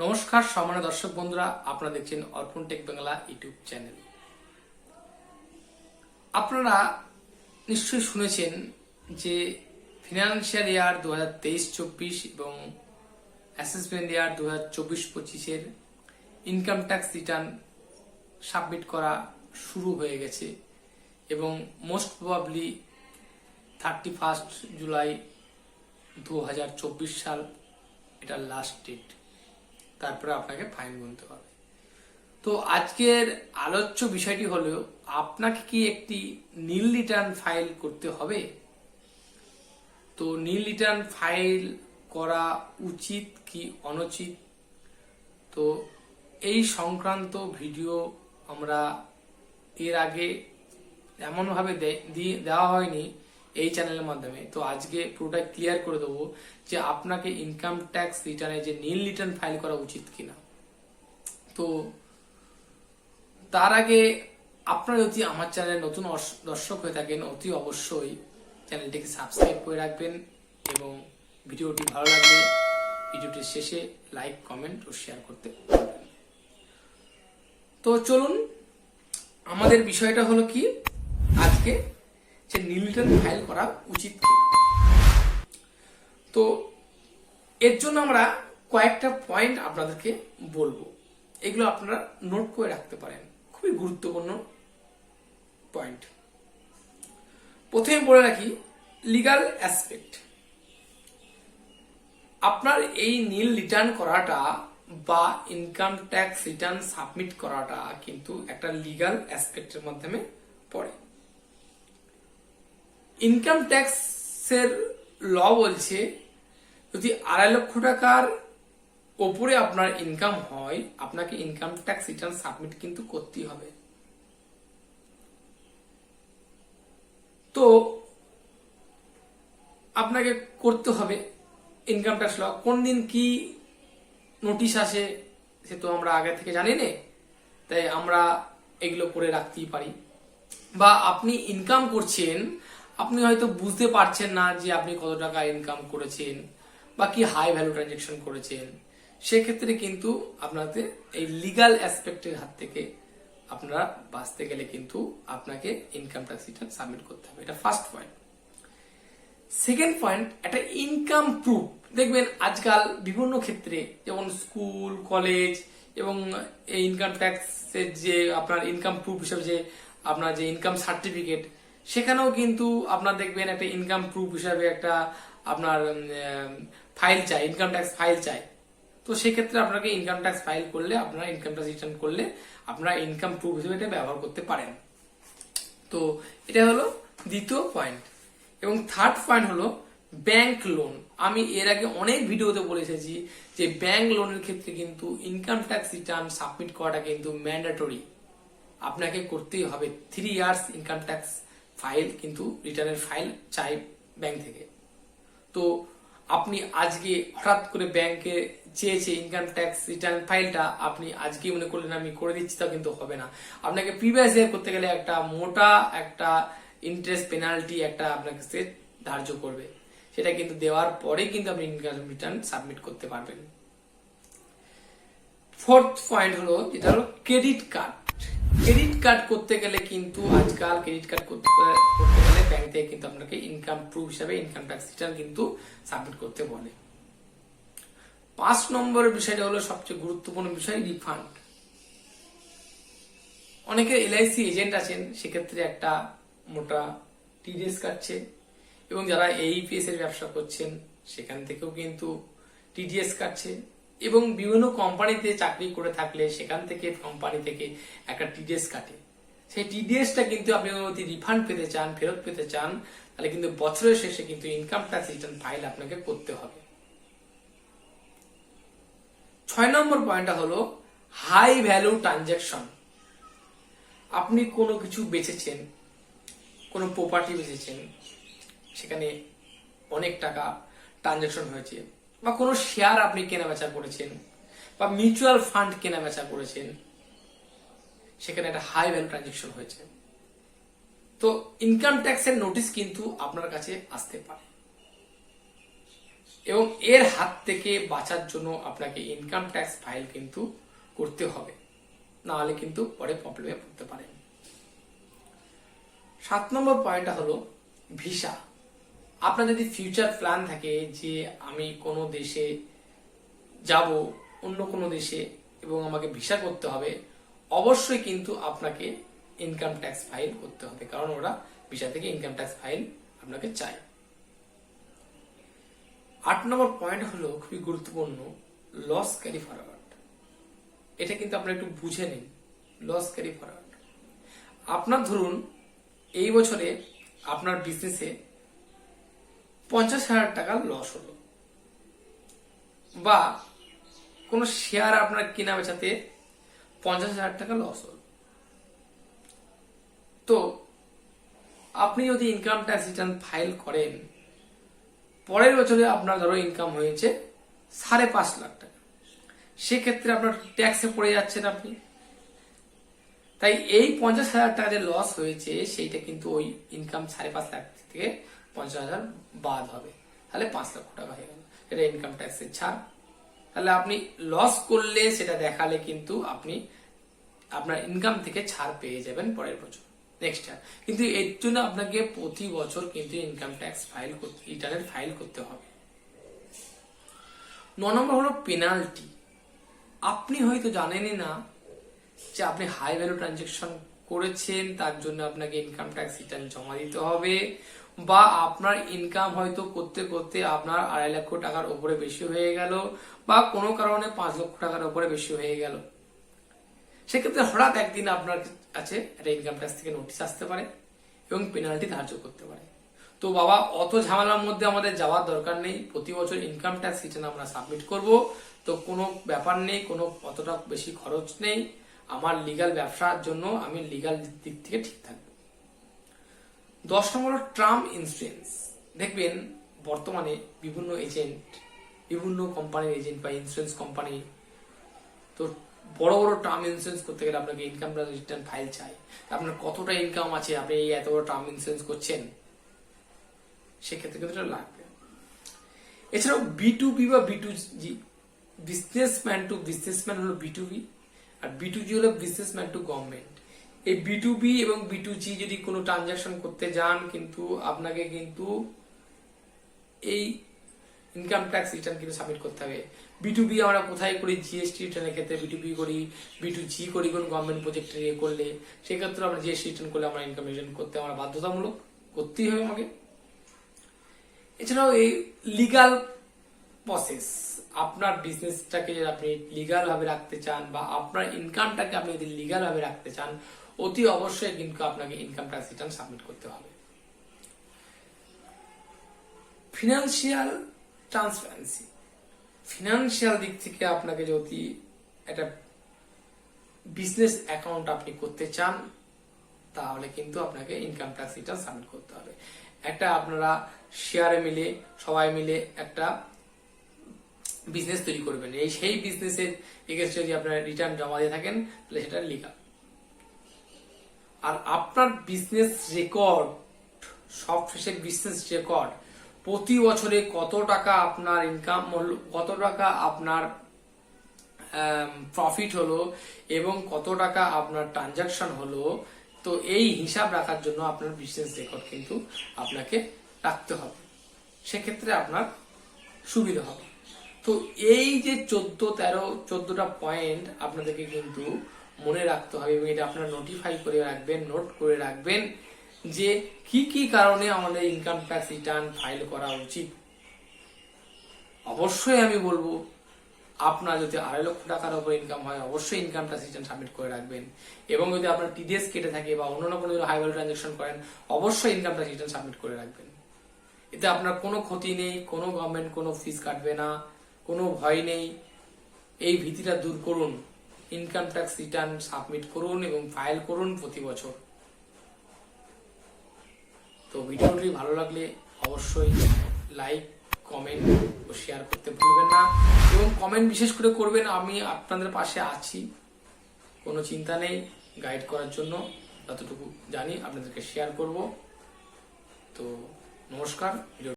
নমস্কার সম্মানীয় দর্শক বন্ধুরা, আপনারা দেখছেন অর্পণ টেক বাংলা ইউটিউব চ্যানেল। আপনারা নিশ্চয়ই শুনেছেন যে ফিনান্সিয়াল ইয়ার দু হাজার তেইশ চব্বিশ এবং অ্যাসেসমেন্ট ইয়ার দু হাজার চব্বিশ পঁচিশের ইনকাম ট্যাক্স রিটার্ন সাবমিট করা শুরু হয়ে গেছে এবং most probably thirty first July দু হাজার চব্বিশ সাল, এটা লাস্ট ডেট। তারপরে আপনাকে ফাইন গুনতে হবে। তো আজকের আলোচ্য বিষয়টি হলো, আপনাকে কি একটি নীল রিটার্ন ফাইল করতে হবে? তো নীল রিটার্ন ফাইল করা উচিত কি অনুচিত? তো এই সংক্রান্ত ভিডিও আমরা এর আগে এমনভাবে দেওয়া হয়নি এই চ্যানেলের মাধ্যমে। তো আজকে পুরোটা ক্লিয়ার করে দেবো যে আপনাকে ইনকাম ট্যাক্স রিটার্নে যে নীল রিটার্ন ফাইল করা উচিত কিনা। তো তার আগে আপনারা যদি আমার চ্যানেলে নতুন দর্শক হয়ে থাকেন, অতি অবশ্যই চ্যানেলটিকে সাবস্ক্রাইব করে রাখবেন এবং ভিডিওটি ভালো লাগলে ভিডিওটির শেষে লাইক কমেন্ট ও শেয়ার করতে তো চলুন, আমাদের বিষয়টা হলো কি? আজকে যে নীল রিটার্ন ফাইল করা উচিত। তো এর জন্য আমরা কয়েকটা পয়েন্ট আপনাদেরকে বলব। এগুলো আপনারা নোট করে রাখতে পারেন। খুবই গুরুত্বপূর্ণ পয়েন্ট প্রথমে বলে রাখি লিগাল অ্যাসপেক্ট আপনার এই নীল রিটার্ন করাটা বা ইনকাম ট্যাক্স রিটার্ন সাবমিট করাটা কিন্তু একটা লিগাল অ্যাসপেক্টের মাধ্যমে ইনকাম ট্যাক্সের ল বলছে, যদি আড়াই লক্ষ টাকার ওপরে আপনার ইনকাম হয়, আপনাকে ইনকাম ট্যাক্স রিটার্ন সাবমিট কিন্তু করতেই হবে। তো আপনাকে করতে হবে ইনকাম ট্যাক্স ল কোন দিন কি নোটিশ আসে, সে তো আমরা আগে থেকে জানি না, তাই আমরা এগুলো করে রাখতেই পারি। বা আপনি ইনকাম করছেন আপনি হয়তো বুঝতে পারছেন না যে আপনি কত টাকা ইনকাম করেছেন বা কি হাই ভ্যালু ট্রানজেকশন করেছেন। সেক্ষেত্রে কিন্তু আপনাদের এই লিগাল অ্যাসপেক্টের হাত থেকে আপনারা বাঁচতে গেলে কিন্তু আপনাকে ইনকাম ট্যাক্স রিটার্ন সাবমিট করতে হবে। এটা ফার্স্ট পয়েন্ট সেকেন্ড পয়েন্ট একটা ইনকাম প্রুফ দেখবেন আজকাল বিভিন্ন ক্ষেত্রে, যেমন স্কুল কলেজ এবং এই ইনকাম ট্যাক্সের যে আপনার ইনকাম প্রুফ হিসেবে যে আপনার যে ইনকাম সার্টিফিকেট সেখানেও কিন্তু আপনার দেখবেন একটা ইনকাম প্রুফ হিসাবে একটা আপনার ফাইল চাই ইনকাম ট্যাক্স ফাইল চাই। তো সেক্ষেত্রে আপনাকে ইনকাম ট্যাক্স ফাইল করলে, আপনারা ইনকাম ট্যাক্স রিটার্ন করলে আপনারা ইনকাম প্রুফ হিসেবে এটা ব্যবহার করতে পারেন। তো এটা হলো দ্বিতীয় পয়েন্ট এবং থার্ড পয়েন্ট হলো ব্যাংক লোন আমি এর আগে অনেক ভিডিওতে বলে এসেছি যে ব্যাংক লোনের ক্ষেত্রে কিন্তু ইনকাম ট্যাক্স রিটার্ন সাবমিট করাটা কিন্তু ম্যান্ডেটরি আপনাকে করতেই হবে। Three years income tax file কিন্তু রিটার্নের ফাইল চাই ব্যাংক থেকে। তো আপনি আজকে হঠাৎ করে ব্যাংকে চেয়েছে ইনকাম ট্যাক্স রিটার্ন ফাইলটা আপনি আজকে মনে করলেন আমি করে দিচ্ছি তা কিন্তু হবে না। আপনাকে প্রিভিয়াস ইয়ার করতে গেলে একটা মোটা একটা ইন্টারেস্ট পেনাল্টি একটা আপনাকে সে ধার্য করবে। সেটা কিন্তু দেওয়ার পরে কিন্তু আপনি ইনকাম রিটার্ন সাবমিট করতে পারবেন। ফোর্থ পয়েন্ট হলো, যেটা হলো ক্রেডিট কার্ড ক্রেডিট কার্ড করতে গেলে কিন্তু আজকাল ক্রেডিট কার্ড করতে করতে গেলে ব্যাংক থেকে কিন্তু আপনাকে ইনকাম প্রুফ হিসাবে ইনকাম ট্যাক্স রিটার্ন কিন্তু সাবমিট করতে বলে। পাঁচ নম্বরের বিষয়টা হলো সবচেয়ে গুরুত্বপূর্ণ বিষয় রিফান্ড অনেকে এলআইসি এজেন্ট আছেন, সেক্ষেত্রে একটা মোটা টিডিএস কাটছে এবং যারা এইপিএস এর ব্যবসা করছেন, সেখান থেকেও কিন্তু টিডিএস কাটছে। এবং বিভিন্ন কোম্পানিতে চাকরি করে থাকলে সেখান থেকে কোম্পানি থেকে একটা টিডিএস কাটে। সেই টিডিএসটা কিন্তু আপনি যদি রিফান্ড পেতে চান, ফেরত পেতে চান, তাহলে কিন্তু বছরের শেষে কিন্তু ইনকাম ট্যাক্স রিটার্ন ফাইল আপনাকে করতে হবে। ছয় নম্বর পয়েন্টটা হলো হাই ভ্যালু ট্রানজাকশন আপনি কোনো কিছু বেচেছেন, কোনো প্রপার্টি বেচেছেন, সেখানে অনেক টাকা ট্রানজাকশন হয়েছে। বা কোনো শেয়ার আপনি কেনা বেচা করেছেন, বা মিউচুয়াল ফান্ড কেনা বেচা করেছেন, সেখানে একটা হাই ভ্যালু ট্রানজাকশন হয়েছে। তো ইনকাম ট্যাক্সের নোটিশ কিন্তু আপনার কাছে আসতে পারে। এবং এর হাত থেকে বাঁচার জন্য আপনাকে ইনকাম ট্যাক্স ফাইল কিন্তু করতে হবে। না হলে কিন্তু পরে প্রবলেমে পড়তে পারেন। সাত নম্বর পয়েন্টটা হলো ভিসা আপনার যদি ফিউচার প্ল্যান থাকে যে আমি কোনো দেশে যাব, অন্য কোনো দেশে, এবং আমাকে ভিসা করতে হবে, অবশ্যই কিন্তু আপনাকে ইনকাম ট্যাক্স ফাইল করতে হবে, কারণ ওরা ভিসা থেকে ইনকাম ট্যাক্স ফাইল আপনাকে চায়। আট নম্বর পয়েন্ট হলো খুবই গুরুত্বপূর্ণ লস ক্যারি ফরওয়ার্ড এটা কিন্তু আপনারা একটু বুঝে নিন লস ক্যারি ফরওয়ার্ড আপনার ধরুন, এই বছরে আপনার বিজনেসে পঞ্চাশ হাজার টাকা লস হলো। বা কোনো শেয়ার আপনার কেনা বেচাতে পঞ্চাশ হাজার টাকা লস হলো। তো আপনি যদি ইনকাম ট্যাক্স রিটার্ন ফাইল করেন, পরের বছরে আপনার ধরো ইনকাম হয়েছে সাড়ে পাঁচ লাখ টাকা। সেক্ষেত্রে আপনার ট্যাক্সে পড়ে যাচ্ছেন আপনি। তাই এই পঞ্চাশ হাজার টাকা যে লস হয়েছে, সেইটা কিন্তু ওই ইনকাম সাড়ে পাঁচ লাখ থেকে পঞ্চাশ হাজার বাদ হবে। তাহলে পাঁচ লক্ষ টাকা হয়ে গেল। এটা ইনকাম ট্যাক্সের ছাড়। তাহলে আপনি লস করলে সেটা দেখালে কিন্তু আপনি আপনার ইনকাম থেকে ছাড় পেয়ে যাবেন পরের বছর নেক্সট ইয়ার কিন্তু এর জন্য আপনাকে প্রতি বছর কিন্তু ইনকাম ট্যাক্স ফাইল রিটার্নের ফাইল করতে হবে। ন নম্বর হলো পেনাল্টি আপনি হয়তো জানেনই না যে আপনি হাই ভ্যালু ট্রানজেকশন করেছেন, তার জন্য আপনাকে ইনকাম ট্যাক্স রিটার্ন জমা দিতে হবে। বা আপনার ইনকাম হয়তো করতে করতে আপনার আড়াই লক্ষ টাকার উপরে বেশি হয়ে গেল বা কোনো কারণে পাঁচ লক্ষ টাকার উপরে বেশি হয়ে গেল। সেক্ষেত্রে হঠাৎ একদিন আপনার কাছে একটা ইনকাম ট্যাক্স থেকে নোটিশ আসতে পারে এবং পেনাল্টি ধার্য করতে পারে। তো বাবা, অত ঝামেলার মধ্যে আমাদের যাওয়ার দরকার নেই। প্রতি বছর ইনকাম ট্যাক্স রিটার্ন আমরা সাবমিট করব। তো কোনো ব্যাপার নেই, কোনো অতটা বেশি খরচ নেই। আমার লিগাল ব্যবসার জন্য আমি লিগাল দিক থেকে ঠিক থাকব। দশ নম্বর ট্রাম ইন্স্যুরেন্স দেখবেন, বর্তমানে বিভিন্ন এজেন্ট, বিভিন্ন কোম্পানির এজেন্ট বা ইন্স্যুরেন্স কোম্পানি তো বড় বড় টার্ম ইন্স্যুরেন্স করতে গেলে আপনাকে ইনকাম রিটার্ন ফাইল চাই। আপনার কতটা ইনকাম আছে, আপনি এই এত বড় টার্ম ইন্স্যুরেন্স করছেন? সেক্ষেত্রে কিন্তু এটা লাগবে। এছাড়াও বি টু বি বা B to G businessman to businessman হলো বি টু বি আর বি টু জি হলো বিজনেসম্যান টু গভর্নমেন্ট এই বি টু বি এবং বি টু জি যদি কোনো ট্রানজাকশন করতে যান, কিন্তু আপনাকে কিন্তু এই ইনকাম ট্যাক্স রিটার্ন কিন্তু সাবমিট করতে হবে। বি টু বি আমরা কোথায় করি? জিএসটি রিটার্নের ক্ষেত্রে বি টু বি করি বি টু জি করি, কোন গভর্নমেন্ট প্রজেক্টে ইয়ে করলে সেক্ষেত্রে আমরা জিএসটি রিটার্ন করলে আমরা ইনকাম রিটার্ন করতে আমরা বাধ্যতামূলক করতেই হবে আমাকে। এছাড়াও এই লিগাল প্রসেস আপনার বিজনেসটাকে যদি আপনি লিগাল ভাবে রাখতে চান বা আপনার ইনকামটাকে আপনি যদি লিগাল ভাবে রাখতে চান, অতি অবশ্যই কিন্তু আপনাকে ইনকাম ট্যাক্স রিটার্ন সাবমিট করতে হবে। ফিনান্সিয়াল ট্রান্সপারেন্সি ফিনান্সিয়াল দিক থেকে আপনাকে যদি একটা বিজনেস অ্যাকাউন্ট আপনি করতে চান, তাহলে কিন্তু আপনাকে ইনকাম ট্যাক্স রিটার্ন সাবমিট করতে হবে। একটা আপনারা শেয়ারে মিলে, সবাই মিলে একটা বিজনেস তৈরি করবেন। এই সেই বিজনেসের এগেস্ট যদি আপনারা রিটার্ন জমা দিয়ে থাকেন, তাহলে সেটা লিগাল আর আপনার বিজনেস রেকর্ড সব শেষে বিজনেস রেকর্ড প্রতি বছরে কত টাকা আপনার ইনকাম হলো, কত টাকা আপনার প্রফিট হলো এবং কত টাকা আপনার ট্রানজাকশন হলো, তো এই হিসাব রাখার জন্য আপনার বিজনেস রেকর্ড কিন্তু আপনাকে রাখতে হবে। সেক্ষেত্রে আপনার সুবিধা হবে। তো এই যে চোদ্দ, তেরো, চোদ্দটা পয়েন্ট আপনাদেরকে কিন্তু মনে রাখতে হবে এবং এটা আপনারা নোটিফাই করে রাখবেন নোট করে রাখবেন যে কি কি কারণে আমাদের ইনকাম ট্যাক্স রিটার্ন ফাইল করা উচিত। অবশ্যই আমি বলব, আপনার যদি আড়াই লক্ষ টাকার উপর ইনকাম হয়, অবশ্যই ইনকাম ট্যাক্স রিটার্ন সাবমিট করে রাখবেন। এবং যদি আপনার টিডিএস কেটে থাকে বা অন্য কোনো হাই ভ্যালু ট্রানজাকশন করেন, অবশ্যই ইনকাম ট্যাক্স রিটার্ন সাবমিট করে রাখবেন। এতে আপনার কোনো ক্ষতি নেই, কোনো গভর্নমেন্ট কোনো ফিস কাটবে না। কোনো ভয় নেই। এই ভীতিটা দূর করুন ইনকাম ট্যাক্স রিটার্ন সাবমিট করুন এবং ফাইল করুন প্রতি বছর। তো ভিডিওটি ভালো লাগলে অবশ্যই লাইক কমেন্ট ও শেয়ার করতে ভুলবেন না এবং কমেন্ট বিশেষ করে করবেন, আমি আপনাদের পাশে আছি। কোনো চিন্তা নেই গাইড করার জন্য যতটুকু জানি আপনাদেরকে শেয়ার করব। তো নমস্কার